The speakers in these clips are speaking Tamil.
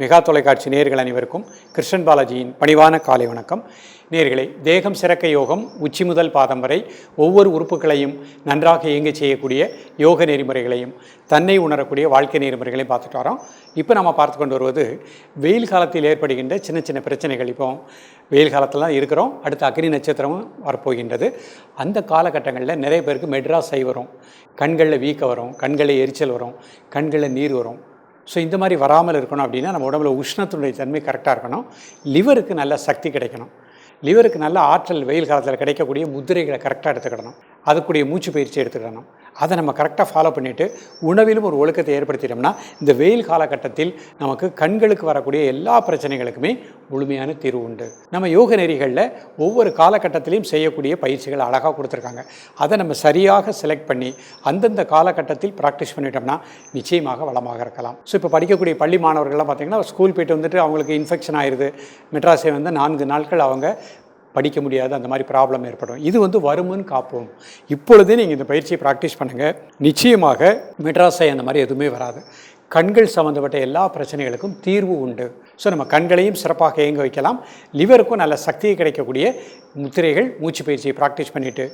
மெகா தொலைக்காட்சி நேர்கள் அனைவருக்கும் கிருஷ்ணன் பாலாஜியின் பணிவான காலை வணக்கம். நேர்களை தேகம் சிறக்க யோகம் உச்சி முதல் பாதம் வரை ஒவ்வொரு உறுப்புகளையும் நன்றாக இயங்கச் செய்யக்கூடிய யோக நெறிமுறைகளையும் தன்னை உணரக்கூடிய வாழ்க்கை நெறிமுறைகளையும் பார்த்துட்டு வரோம். இப்போ நம்ம பார்த்து கொண்டு வருவது வெயில் காலத்தில் ஏற்படுகின்ற சின்ன சின்ன பிரச்சனைகள். இப்போ வெயில் காலத்தில் இருக்கிறோம். அடுத்து அக்னி நட்சத்திரமும் வரப்போகின்றது. அந்த காலகட்டங்களில் நிறைய பேருக்கு மெட்ராஸ் ஐ வரும். கண்களில் வீக்க வரும் கண்களில் எரிச்சல் வரும் கண்களில் நீர் வரும். ஸோ இந்த மாதிரி வராமல் இருக்கணும் அப்படின்னா நம்ம உடம்புல உஷ்ணத்தினுடைய தன்மை கரெக்டாக இருக்கணும். லிவருக்கு நல்ல சக்தி கிடைக்கணும். லிவருக்கு நல்ல ஆற்றல் வெயில் காலத்தில் கிடைக்கக்கூடிய முதிரைகளை கரெக்டாக எடுத்துக்கிடணும். அதுக்குரிய மூச்சு பயிற்சி எடுத்துக்கணும். அதை நம்ம கரெக்டாக ஃபாலோ பண்ணிவிட்டு உணவிலும் ஒரு ஒழுக்கத்தை ஏற்படுத்திட்டோம்னா இந்த வெயில் காலகட்டத்தில் நமக்கு கண்களுக்கு வரக்கூடிய எல்லா பிரச்சனைகளுக்குமே முழுமையான தீர்வு உண்டு. நம்ம யோக நெறிகளில் ஒவ்வொரு காலகட்டத்திலையும் செய்யக்கூடிய பயிற்சிகள் அழகாக கொடுத்துருக்காங்க. அதை நம்ம சரியாக செலக்ட் பண்ணி அந்தந்த காலகட்டத்தில் ப்ராக்டிஸ் பண்ணிட்டோம்னா நிச்சயமாக வளமாக இருக்கலாம். ஸோ இப்போ படிக்கக்கூடிய பள்ளி மாணவர்கள்லாம் பார்த்திங்கன்னா ஸ்கூல் போயிட்டு வந்துட்டு அவங்களுக்கு இன்ஃபெக்ஷன் ஆயிடுது மெட்ராஸை வந்து நான்கு நாட்கள் அவங்க படிக்க முடியாது அந்த மாதிரி ப்ராப்ளம் ஏற்படும். இது வந்து வருமுன் காப்போம். இப்பொழுதே நீங்கள் இந்த பயிற்சியை ப்ராக்டிஸ் பண்ணுங்கள் நிச்சயமாக மெட்ராஸை அந்த மாதிரி எதுவுமே வராது. கண்கள் சம்மந்தப்பட்ட எல்லா பிரச்சனைகளுக்கும் தீர்வு உண்டு. ஸோ நம்ம கண்களையும் சிறப்பாக இயங்க வைக்கலாம். லிவருக்கும் நல்ல சக்தியை கிடைக்கக்கூடிய முத்திரைகள் மூச்சு பயிற்சியை ப்ராக்டிஸ் பண்ணிவிட்டு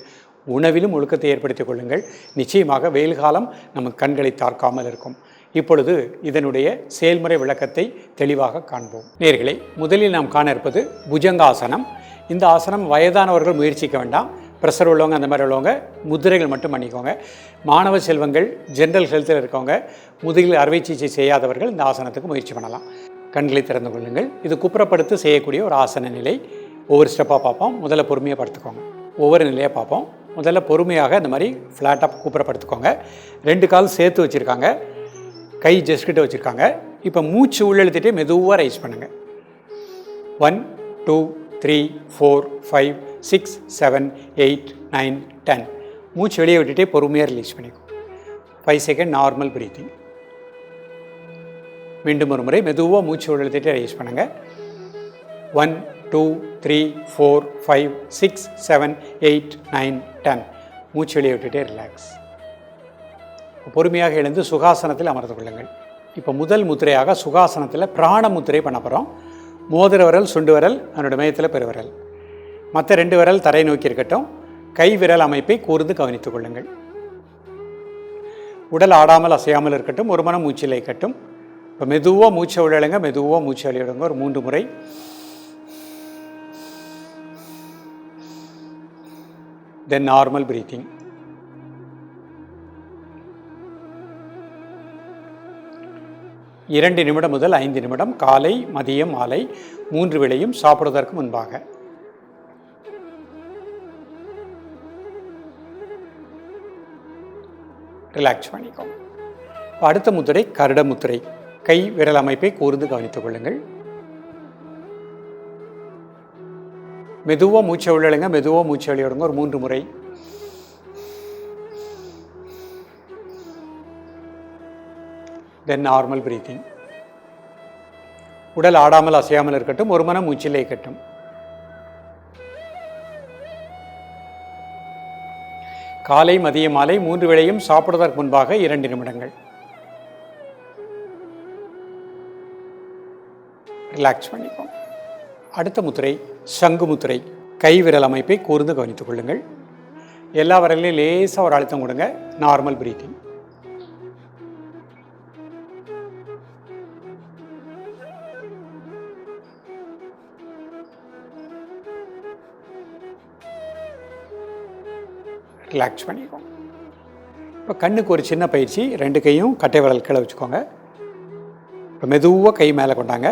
உணவிலும் ஒழுக்கத்தை ஏற்படுத்திக் கொள்ளுங்கள். நிச்சயமாக வெயில் காலம் நம்ம கண்களை தாக்காமல் இருக்கும். இப்பொழுது இதனுடைய செயல்முறை விளக்கத்தை தெளிவாக காண்போம். நேர்களை முதலில் நாம் காண இருப்பது புஜங்காசனம். இந்த ஆசனம் வயதானவர்கள் முயற்சிக்க வேண்டாம். ப்ரெஷர் உள்ளவங்க அந்த மாதிரி உள்ளவங்க முதிரைகள் மட்டும் பண்ணிக்கோங்க. மாணவ செல்வங்கள் ஜென்ரல் ஹெல்த்தில் இருக்கவங்க முதுகில் அறுவை சிகிச்சை செய்யாதவர்கள் இந்த ஆசனத்துக்கு முயற்சி பண்ணலாம். கண்களை திறந்து கொள்ளுங்கள். இது குப்புறப்படுத்து செய்யக்கூடிய ஒரு ஆசன நிலை. ஒவ்வொரு ஸ்டெப்பாக பார்ப்போம். முதல்ல பொறுமையாக படுத்துக்கோங்க. ஒவ்வொரு நிலையாக பார்ப்போம். முதல்ல பொறுமையாக இந்த மாதிரி ஃப்ளாட்டாக கூப்பிடப்படுத்துக்கோங்க ரெண்டு கால் சேர்த்து வச்சுருக்காங்க. கை ஜஸ்கிட்ட வச்சுருக்காங்க. இப்போ மூச்சு உள்ளெழுத்திட்டே மெதுவாக ரைஸ் பண்ணுங்கள் one two three four five six seven eight nine ten மூச்சு வெளியே விட்டுட்டே பொறுமையாக ரிலீஸ் பண்ணிக்கும் ஃபைவ் செகண்ட் நார்மல் பிரீத்திங் மீண்டும் ஒரு முறை மெதுவாக மூச்சு விழுத்துட்டு ரிலீஸ் பண்ணுங்கள் one two three four five six seven eight nine ten மூச்சு வெளியே விட்டுட்டே ரிலாக்ஸ் பொறுமையாக எழுந்து சுகாசனத்தில் அமர்ந்து கொள்ளுங்கள். இப்போ முதல் முத்திரையாக சுகாசனத்தில் பிராண முத்திரை பண்ண போகிறோம் மோதிர விரல் சுண்டு விரல் அதனுடைய மையத்தில் பெருவிரல். மற்ற ரெண்டு விரல் தரை நோக்கி இருக்கட்டும். கை விரல் அமைப்பை கூர்ந்து கவனித்துக் கொள்ளுங்கள். உடல் ஆடாமல் அசையாமல் இருக்கட்டும். ஒரு மனம் மூச்சில் இருக்கட்டும் இப்போ மெதுவாக மூச்சை உள்ளழுங்க மெதுவாக மூச்சை வெளியிடுங்க. ஒரு மூன்று முறை. தென் நார்மல் பிரீத்திங் இரண்டு நிமிடம் முதல் ஐந்து நிமிடம் காலை மதியம் மாலை மூன்று வேளையும் சாப்பிடுவதற்கு முன்பாக. ரிலாக்ஸ் பண்ணிக்கோ அடுத்த முத்திரை கருட முத்திரை. கை விரல் அமைப்பை கூர்ந்து கவனித்துக் கொள்ளுங்கள். மெதுவாக மூச்சை உள்ளழுங்க மெதுவாக மூச்சை விளையாடுங்க ஒரு மூன்று முறை. தென் நார்மல் பிரீத்திங் உடல் ஆடாமல் அசையாமல் இருக்கட்டும் ஒரு மனம் மூச்சிலே இருக்கட்டும். காலை மதிய மாலை மூன்று வேளையும் சாப்பிடுவதற்கு முன்பாக இரண்டு நிமிடங்கள். ரிலாக்ஸ் பண்ணிப்போம் அடுத்த முத்திரை சங்கு முத்திரை கை விரல் அமைப்பை கூர்ந்து கவனித்துக் கொள்ளுங்கள். எல்லா விரலையும் லேசாக ஒரு அழுத்தம் கொடுங்க. நார்மல் பிரீத்திங் ரிலாக்ஸ் பண்ணிக்கோங்க இப்போ கண்ணுக்கு ஒரு சின்ன பயிற்சி ரெண்டு கையும் கட்டை விரல் கீழே வச்சுக்கோங்க. இப்போ மெதுவாக கை மேலே கொண்டாங்க.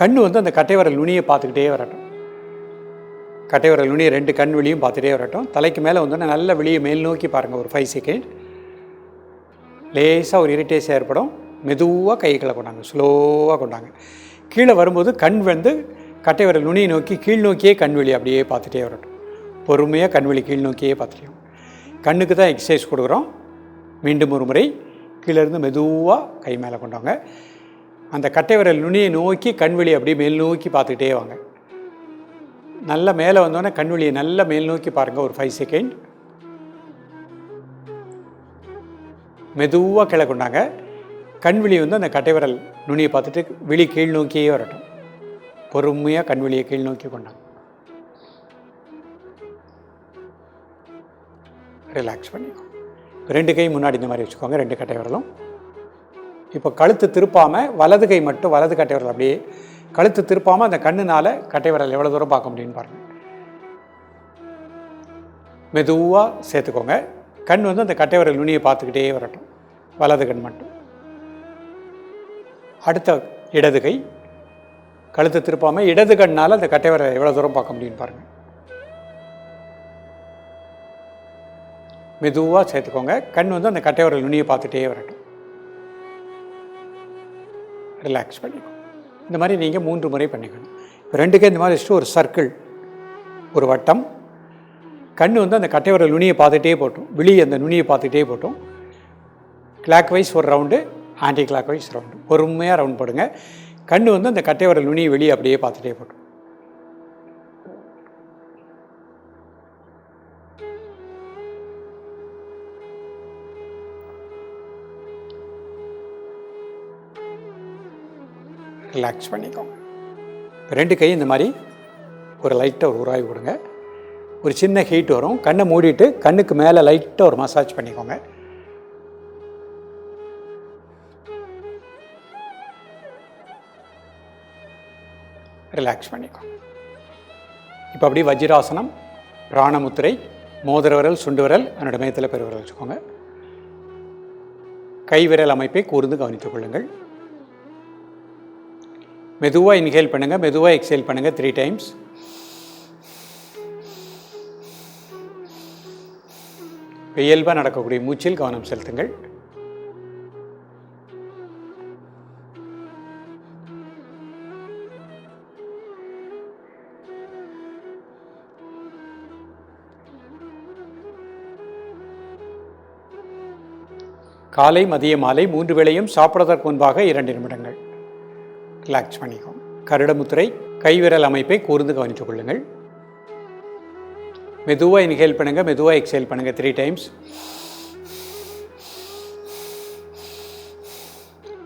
கண் வந்து அந்த கட்டை விரல் நுனியை பார்த்துக்கிட்டே வரட்டும். கட்டை விரல் நுனியை ரெண்டு கண் வெளியும் பார்த்துட்டே வரட்டும். தலைக்கு மேலே வந்து நல்ல வெளியே மேல் நோக்கி பாருங்கள் ஒரு ஃபைவ் செகண்ட் லேசாக ஒரு இரிட்டேஷன் ஏற்படும். மெதுவாக கைகளை கொண்டாங்க ஸ்லோவாக கொண்டாங்க. கீழே வரும்போது கண் வந்து கட்டை விரல் நுனியை நோக்கி கீழ் நோக்கியே கண் வெளி அப்படியே பார்த்துட்டே வரட்டும். பொறுமையாக கண் வெளி கீழ் நோக்கியே பார்த்துட்டே கண்ணுக்கு தான் எக்ஸசைஸ் கொடுக்குறோம். மீண்டும் ஒரு முறை கீழேருந்து மெதுவாக கை மேலே கொண்டாங்க அந்த கட்டை விரல் நுனியை நோக்கி கண்வெளி அப்படியே மேல் நோக்கி பார்த்துக்கிட்டே வாங்க. நல்லா மேலே வந்தோடனே கண்வெளியை நல்லா மேல் நோக்கி பாருங்கள் ஒரு ஃபைவ் செகண்ட் மெதுவாக கீழே கொண்டாங்க கண்விழி வந்து அந்த கட்டை விரல் நுனியை பார்த்துட்டு விழி கீழ் நோக்கியே வரட்டும். பொறுமையாக கண்வெளியை கீழ் நோக்கி கொண்டாங்க ரிலாக்ஸ் பண்ணிக்கோ ரெண்டு கை முன்னாடி இந்த மாதிரி வச்சுக்கோங்க ரெண்டு கட்டை விரலும். இப்போ கழுத்து திருப்பாமல் வலது கை மட்டும் வலது கட்டை விரல் அப்படியே கழுத்து திருப்பாமல் அந்த கண்ணுனால் கட்டை விரல் எவ்வளோ தூரம் பார்க்க முடியும்னு பாருங்கள் மெதுவாக சேர்த்துக்கோங்க. கண் வந்து அந்த கட்டை விரல் நுனியை பார்த்துக்கிட்டே வரட்டும். வலது கண் மட்டும். அடுத்த இடது கை. கழுத்து திருப்பாமல் இடது கண்ணால் அந்த கட்டை விரல் எவ்வளோ தூரம் பார்க்க முடியும்னு பாருங்கள் மெதுவாக சேர்த்துக்கோங்க. கண் வந்து அந்த கட்டை நுனியை பார்த்துட்டே வரட்டும். ரிலாக்ஸ் பண்ணிக்கணும் இந்த மாதிரி நீங்கள் மூன்று முறை பண்ணிக்கணும். இப்போ ரெண்டுக்கே இந்த மாதிரி வச்சுட்டு ஒரு சர்க்கிள் ஒரு வட்டம். கண் வந்து அந்த கட்டையோட நுனியை பார்த்துட்டே போட்டோம். விழி அந்த நுனியை பார்த்துட்டே போட்டும். கிளாக் வைஸ் ஒரு round anticlockwise round பொறுமையாக ரவுண்ட் போடுங்க. கண் வந்து அந்த கட்டை நுனியை வெளியே அப்படியே பார்த்துட்டே போட்டோம். ரிலாக்ஸ் பண்ணிக்கோங்க. ரெண்டு கையும் இந்த மாதிரி ஒரு லைட்டாக ஒரு உராய்வு கொடுங்க ஒரு சின்ன ஹீட் வரும். கண்ணை மூடிட்டு கண்ணுக்கு மேலே லைட்டாக ஒரு மசாஜ் பண்ணிக்கோங்க. ரிலாக்ஸ் பண்ணிக்கோங்க. இப்போ அப்படியே வஜ்ராசனம் பிராணமுத்திரை மோதிர விரல் சுண்டு விரல் என்னோட மேத்தில் பெருவிரல் வச்சுக்கோங்க. கை விரல் அமைப்பை கூர்ந்து கவனித்துக் கொள்ளுங்கள். மெதுவாக இன்ஹேல் பண்ணுங்கள் மெதுவாக எக்ஸேல் பண்ணுங்கள் த்ரீ டைம்ஸ் இயல்பாக நடக்கக்கூடிய மூச்சில் கவனம் செலுத்துங்கள். காலை மதிய மாலை மூன்று வேளையும் சாப்பிடுவதற்கு முன்பாக இரண்டு நிமிடங்கள். ரிலாக்ஸ் பண்ணிக்கும் கருடமுத்திரை கைவிரல் அமைப்பை கூர்ந்து கவனித்துக் கொள்ளுங்கள். மெதுவாக இன்ஹேல் பண்ணுங்கள் மெதுவாக எக்ஸேல் பண்ணுங்கள் three times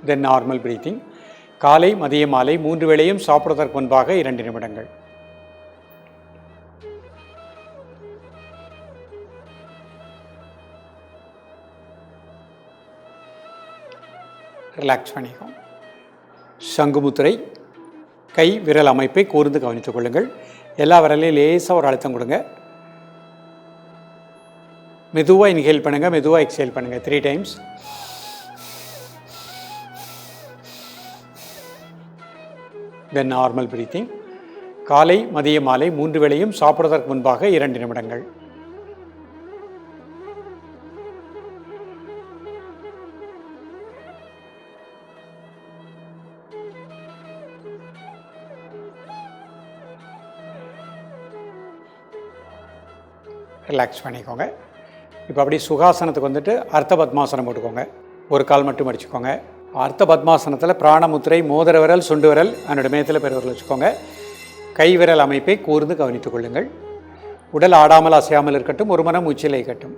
then normal breathing காலை மதிய மாலை மூன்று வேளையும் சாப்பிடுவதற்கு முன்பாக இரண்டு நிமிடங்கள். ரிலாக்ஸ் பண்ணிக்கோங்க சங்குமுத்திரை கை விரல் அமைப்பை கூர்ந்து கவனித்துக் கொள்ளுங்கள். எல்லா விரலையும் லேசாக ஒரு அழுத்தம் கொடுங்க. மெதுவாக இன்ஹேல் பண்ணுங்கள் மெதுவாக எக்ஸேல் பண்ணுங்கள் three times then normal breathing காலை மதிய மாலை மூன்று வேளையும் சாப்பிடுவதற்கு முன்பாக இரண்டு நிமிடங்கள். ரிலாக்ஸ் பண்ணிக்கோங்க. இப்போ அப்படியே சுகாசனத்துக்கு வந்துட்டு அர்த்த பத்மாசனம் போட்டுக்கோங்க. ஒரு கால் மட்டும் அடிச்சுக்கோங்க. அர்த்த பத்மாசனத்தில் பிராணமுத்திரை மோதிர விரல் சுண்டு விரல் அதனோட மேத்தில் பெருவிரல் வச்சுக்கோங்க. கை விரல் அமைப்பை கூர்ந்து கவனித்துக் கொள்ளுங்கள். உடல் ஆடாமல் அசையாமல் இருக்கட்டும் ஒரு மனம் உச்சிலை கட்டும்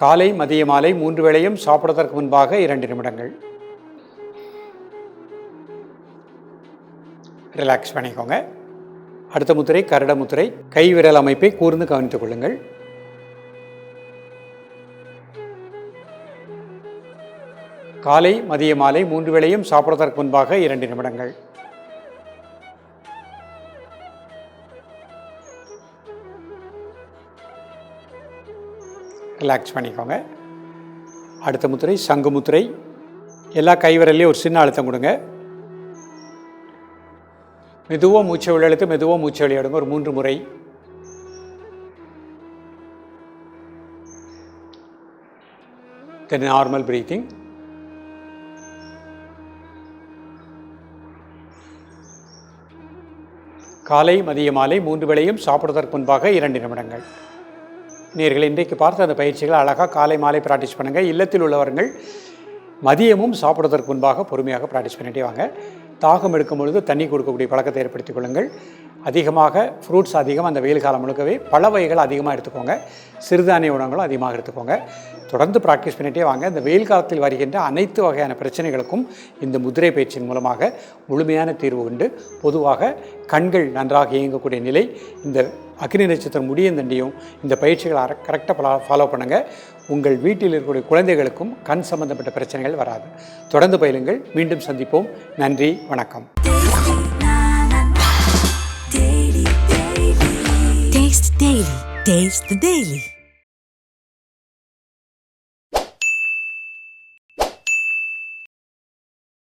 காலை மதிய மாலை மூன்று வேளையும் சாப்பிடுவதற்கு முன்பாக இரண்டு நிமிடங்கள். ரிலாக்ஸ் பண்ணிக்கோங்க. அடுத்த முத்திரை கரட முத்திரை கைவிரல் அமைப்பை கூர்ந்து கவனித்துக் கொள்ளுங்கள். காலை மதிய மாலை மூன்று வேளையும் சாப்பிடுவதற்கு முன்பாக இரண்டு நிமிடங்கள். ரிலாக்ஸ் பண்ணிக்கோங்க. அடுத்த முத்திரை சங்கு முத்திரை. எல்லா கைவிரல்லையும் ஒரு சின்ன அழுத்தம் கொடுங்க. மெதுவாக மூச்சை உள்ளெழுத்து மெதுவாக மூச்சை வெளியிடுங்க. ஒரு மூன்று முறை. தென் நார்மல் பிரீத்திங் காலை மதிய மாலை மூன்று வேளையும் சாப்பிடுவதற்கு முன்பாக இரண்டு நிமிடங்கள். நேர்கள் இன்றைக்கு பார்த்த அந்த பயிற்சிகளை அழகாக காலை மாலை ப்ராக்டிஸ் பண்ணுங்கள் இல்லத்தில் உள்ளவர்கள் மதியமும் சாப்பிடுவதற்கு முன்பாக பொறுமையாக ப்ராக்டிஸ் பண்ணிட்டே வாங்க. தாகம் எடுக்கும் பொழுது தண்ணி கொடுக்கக்கூடிய பழக்கத்தை ஏற்படுத்திக் கொள்ளுங்கள். அதிகமாக ஃப்ரூட்ஸ் அதிகம் அந்த வெயில் காலம் முழுக்கவே பல வகைகள் அதிகமாக எடுத்துக்கோங்க. சிறுதானிய உணவுகளும் அதிகமாக எடுத்துக்கோங்க. தொடர்ந்து ப்ராக்டிஸ் பண்ணிகிட்டே வாங்க. இந்த வெயில் காலத்தில் வருகின்ற அனைத்து வகையான பிரச்சனைகளுக்கும் இந்த முதிரை பயிற்சியின் மூலமாக முழுமையான தீர்வு உண்டு. பொதுவாக கண்கள் நன்றாக இயங்கக்கூடிய நிலை இந்த அக்னி நட்சத்திரம் முடியும் தண்டியும் இந்த பயிற்சிகளை கரெக்டாக ஃபாலோ பண்ணுங்கள் உங்கள் வீட்டில் இருக்கக்கூடிய குழந்தைகளுக்கும் கண் சம்பந்தப்பட்ட பிரச்சனைகள் வராது. தொடர்ந்து பயிலுங்கள். மீண்டும் சந்திப்போம். நன்றி. வணக்கம். Taste the Daily.